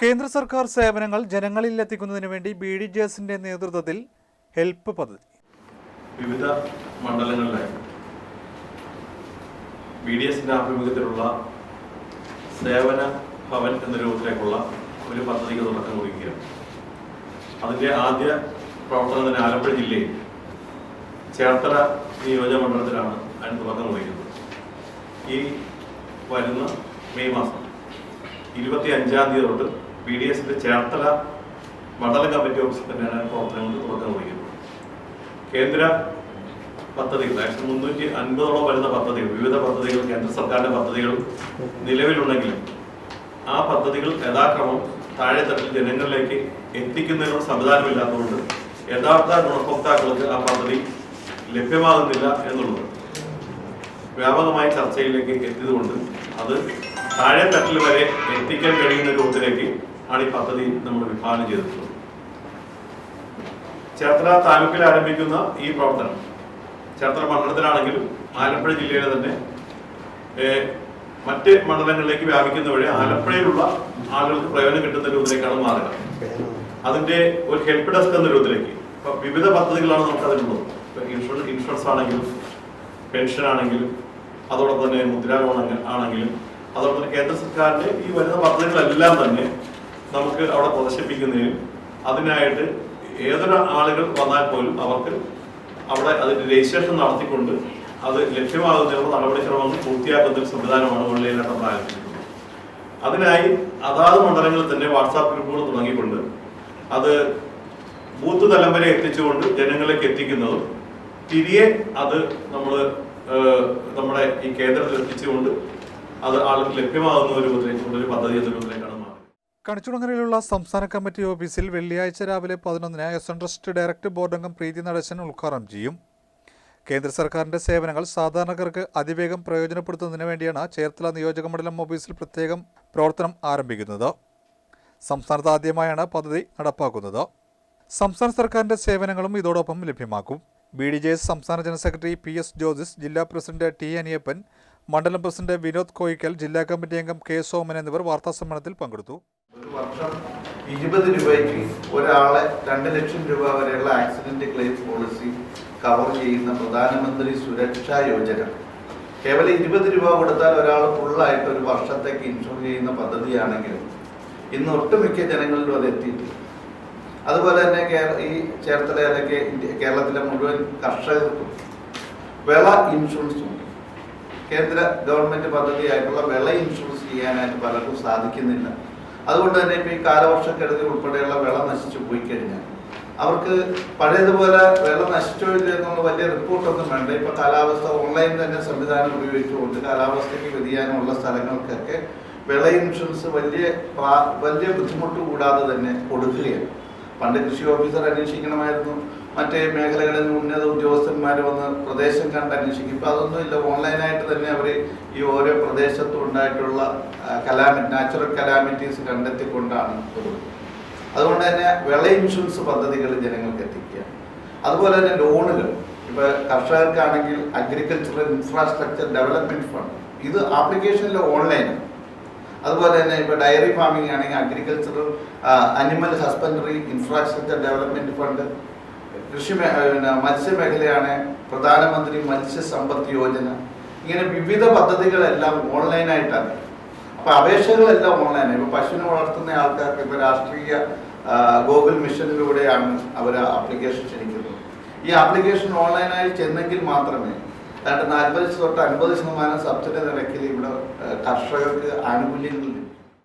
കേന്ദ്ര സർക്കാർ സേവനങ്ങൾ ജനങ്ങളിൽ എത്തിക്കുന്നതിന് വേണ്ടി ബി ഡി ജെ എസിന്റെ നേതൃത്വത്തിൽ ഹെൽപ്പ് പദ്ധതി. വിവിധ മണ്ഡലങ്ങളിലായി ബി ഡി എസിന്റെ ആഭിമുഖ്യത്തിലുള്ള സേവന ഭവൻ എന്ന രൂപത്തിലേക്കുള്ള ഒരു പദ്ധതിക്ക് തുടക്കം കുറിക്കുകയാണ്. അതിന്റെ ആദ്യ പ്രവർത്തനം തന്നെ ആലപ്പുഴ ജില്ലയിൽ ചേർത്തല നിയോജക മണ്ഡലത്തിലാണ് അതിന് തുടക്കം കുറിക്കുന്നത്. ഈ വരുന്ന മെയ് മാസം ഇരുപത്തി അഞ്ചാം തീയതി തൊട്ട് ബി ഡി എസിന്റെ ചേർത്തല മണ്ഡല കമ്മിറ്റി ഓഫീസിൽ തന്നെയാണ് പ്രവർത്തനങ്ങൾക്ക് തുടക്കം കുറിക്കുന്നത്. കേന്ദ്ര പദ്ധതികൾ ഏകദേശം മുന്നൂറ്റി അൻപതോളം വരുന്ന പദ്ധതികൾ വിവിധ പദ്ധതികൾ കേന്ദ്ര സർക്കാരിന്റെ പദ്ധതികൾ നിലവിലുണ്ടെങ്കിലും ആ പദ്ധതികൾ യഥാക്രമം താഴെത്തട്ടിൽ ജനങ്ങളിലേക്ക് എത്തിക്കുന്നതിനുള്ള സംവിധാനമില്ലാത്തതുകൊണ്ട് യഥാർത്ഥ ഗുണഭോക്താക്കൾക്ക് ആ പദ്ധതി ലഭ്യമാകുന്നില്ല എന്നുള്ളത് വ്യാപകമായ ചർച്ചയിലേക്ക് എത്തിയതുകൊണ്ട് അത് താഴെ തട്ടിൽ വരെ എത്തിക്കാൻ കഴിയുന്ന രൂപത്തിലേക്ക് ആണ് ഈ പദ്ധതി നമ്മൾ വിഭാവനം ചെയ്തിട്ടുള്ളത്. ചേർത്തല താലൂക്കിൽ ആരംഭിക്കുന്ന ഈ പ്രവർത്തനം ചേർത്തല മണ്ഡലത്തിലാണെങ്കിലും ആലപ്പുഴ ജില്ലയിലെ തന്നെ മറ്റ് മണ്ഡലങ്ങളിലേക്ക് വ്യാപിക്കുന്ന വഴി ആലപ്പുഴയിലുള്ള ആളുകൾക്ക് പ്രയോജനം കിട്ടുന്ന രൂപത്തിലേക്കാണ് മാറുക. അതിന്റെ ഒരു ഹെൽപ്പ് ഡെസ്ക് എന്ന രൂപത്തിലേക്ക്. വിവിധ പദ്ധതികളാണ് നമുക്ക് അതിലുള്ളത് ഇൻഷുറൻസ് ഇൻഷുറൻസ് ആണെങ്കിലും പെൻഷൻ ആണെങ്കിലും അതോടൊപ്പം തന്നെ മുദ്രാ ലോൺ ആണെങ്കിലും അതോടൊപ്പം തന്നെ കേന്ദ്ര സർക്കാരിന്റെ ഈ വരുന്ന പദ്ധതികളെല്ലാം തന്നെ നമുക്ക് അവിടെ പ്രദർശിപ്പിക്കുന്നതിനും അതിനായിട്ട് ഏതൊരു ആളുകൾ വന്നാൽ പോലും അവർക്ക് അവിടെ അതിന്റെ രജിസ്ട്രേഷൻ നടത്തിക്കൊണ്ട് അത് ലഭ്യമാകുന്നതിനുള്ള നടപടിക്രമങ്ങൾ പൂർത്തിയാക്കുന്ന സംവിധാനമാണ് ഓൺലൈനായിട്ട് പ്രാരംഭിക്കുന്നത്. അതിനായി അതാത് മണ്ഡലങ്ങളിൽ തന്നെ വാട്സാപ്പ് ഗ്രൂപ്പുകൾ തുടങ്ങിക്കൊണ്ട് അത് ബൂത്ത് തലം വരെ എത്തിച്ചുകൊണ്ട് ജനങ്ങളിലേക്ക് എത്തിക്കുന്നതും തിരികെ അത് നമ്മൾ നമ്മുടെ ഈ കേന്ദ്രത്തിൽ എത്തിച്ചുകൊണ്ട് അത് ആൾക്ക് ലഭ്യമാകുന്ന ഒരു രൂപത്തിലേക്കുള്ള ഒരു പദ്ധതി എന്ന രൂപത്തിലേക്കാണ് കണിച്ചുടങ്ങരയിലുള്ള സംസ്ഥാന കമ്മിറ്റി ഓഫീസിൽ വെള്ളിയാഴ്ച രാവിലെ പതിനൊന്നിന് S N trust director board അംഗം പ്രീതി നടേശൻ ഉദ്ഘാടനം ചെയ്യും. കേന്ദ്ര സർക്കാരിന്റെ സേവനങ്ങൾ സാധാരണക്കാർക്ക് അതിവേഗം പ്രയോജനപ്പെടുത്തുന്നതിന് വേണ്ടിയാണ് ചേർത്തല നിയോജക മണ്ഡലം ഓഫീസിൽ പ്രത്യേകം പ്രവർത്തനം ആരംഭിക്കുന്നത്. സംസ്ഥാനത്ത് ആദ്യമായാണ് പദ്ധതി നടപ്പാക്കുന്നത്. സംസ്ഥാന സർക്കാരിന്റെ സേവനങ്ങളും ഇതോടൊപ്പം ലഭ്യമാക്കും. ബി ഡി ജെ എസ് സംസ്ഥാന ജനറൽ സെക്രട്ടറി പി എസ് ജോസിസ് ജില്ലാ പ്രസിഡന്റ് ടി അനിയപ്പൻ മണ്ഡലം പ്രസിഡന്റ് വിനോദ് കോയിക്കൽ ജില്ലാ കമ്മിറ്റി അംഗം കെ സോമൻ എന്നിവർ വാർത്താസമ്മേളനത്തിൽ പങ്കെടുത്തു. ഒരു വർഷം ഇരുപത് രൂപയ്ക്ക് ഒരാളെ രണ്ട് ലക്ഷം രൂപ വരെയുള്ള ആക്സിഡന്റ് ക്ലെയിം പോളിസി കവർ ചെയ്യുന്ന പ്രധാനമന്ത്രി സുരക്ഷാ യോജന. കേവലം ഇരുപത് രൂപ കൊടുത്താൽ ഒരാൾ ഫുള്ളായിട്ട് ഒരു വർഷത്തേക്ക് ഇൻഷുർ ചെയ്യുന്ന പദ്ധതിയാണെങ്കിലും ഇന്ന് ഒട്ടുമിക്ക ജനങ്ങളിലും അത് എത്തിയിട്ടില്ല. അതുപോലെ തന്നെ ഈ ചേർത്തല അല്ലെങ്കിൽ കേരളത്തിലെ മുഴുവൻ കർഷകർക്കും വിള ഇൻഷുറൻസ് ഉണ്ട്. കേന്ദ്ര ഗവൺമെന്റ് പദ്ധതിയായിട്ടുള്ള വിള ഇൻഷുറൻസ് ചെയ്യാനായിട്ട് പലർക്കും സാധിക്കുന്നില്ല. അതുകൊണ്ട് തന്നെ ഇപ്പൊ ഈ കാലവർഷക്കെടുതി ഉൾപ്പെടെയുള്ള വിള നശിച്ചു പോയി കഴിഞ്ഞാൽ അവർക്ക് പഴയതുപോലെ വിള നശിച്ചോ ഇല്ല എന്നുള്ള വലിയ റിപ്പോർട്ടൊന്നും വേണ്ട. ഇപ്പൊ കാലാവസ്ഥ ഓൺലൈൻ തന്നെ സംവിധാനം ഉപയോഗിച്ചുകൊണ്ട് കാലാവസ്ഥയ്ക്ക് വ്യതിയാനമുള്ള സ്ഥലങ്ങൾക്കൊക്കെ വിള ഇൻഷുറൻസ് വലിയ വലിയ ബുദ്ധിമുട്ട് കൂടാതെ തന്നെ കൊടുക്കുകയാണ്. പണ്ട് കൃഷി ഓഫീസർ അന്വേഷിക്കണമായിരുന്നു. മറ്റേ മേഖലകളിൽ നിന്ന് ഉന്നത ഉദ്യോഗസ്ഥന്മാർ വന്ന് പ്രദേശം കണ്ട് അന്വേഷിക്കും. ഇപ്പം അതൊന്നും ഇല്ല. ഓൺലൈനായിട്ട് തന്നെ അവർ ഈ ഓരോ പ്രദേശത്തും ഉണ്ടായിട്ടുള്ള കലാമിറ്റി നാച്ചുറൽ കലാമിറ്റീസ് കണ്ടെത്തിക്കൊണ്ടാണ് അതുകൊണ്ട് തന്നെ വിള ഇൻഷുറൻസ് പദ്ധതികൾ ജനങ്ങൾക്ക് എത്തിക്കുക അതുപോലെ തന്നെ ലോണുകൾ. ഇപ്പോൾ കർഷകർക്കാണെങ്കിൽ അഗ്രികൾച്ചറൽ ഇൻഫ്രാസ്ട്രക്ചർ ഡെവലപ്മെന്റ് ഫണ്ട് ഇത് ആപ്ലിക്കേഷനിൽ ഓൺലൈനാണ്. അതുപോലെ തന്നെ ഇപ്പോൾ ഡയറി ഫാമിംഗ് ആണെങ്കിൽ agricultural animal husbandry infrastructure development fund കൃഷി മത്സ്യമേഖലയാണ് പ്രധാനമന്ത്രി മത്സ്യ സമ്പത്ത് യോജന. ഇങ്ങനെ വിവിധ പദ്ധതികളെല്ലാം ഓൺലൈനായിട്ടാണ് അപ്പോൾ അപേക്ഷകളെല്ലാം ഓൺലൈനാണ് ഇപ്പോൾ പശുവിനെ വളർത്തുന്ന ആൾക്കാർക്ക് ഇപ്പോൾ രാഷ്ട്രീയ ഗൂഗിൾ മിഷനിലൂടെയാണ് അവർ ആപ്ലിക്കേഷൻ ക്ഷണിക്കുന്നത് ഈ ആപ്ലിക്കേഷൻ ഓൺലൈനായി ചെന്നെങ്കിൽ മാത്രമേ ഏതാണ്ട് നാൽപ്പത് തൊട്ട് അൻപത് ശതമാനം സബ്സിഡി നിരക്കിൽ ഇവിടെ കർഷകർക്ക് ആനുകൂല്യങ്ങൾ ലഭിക്കും.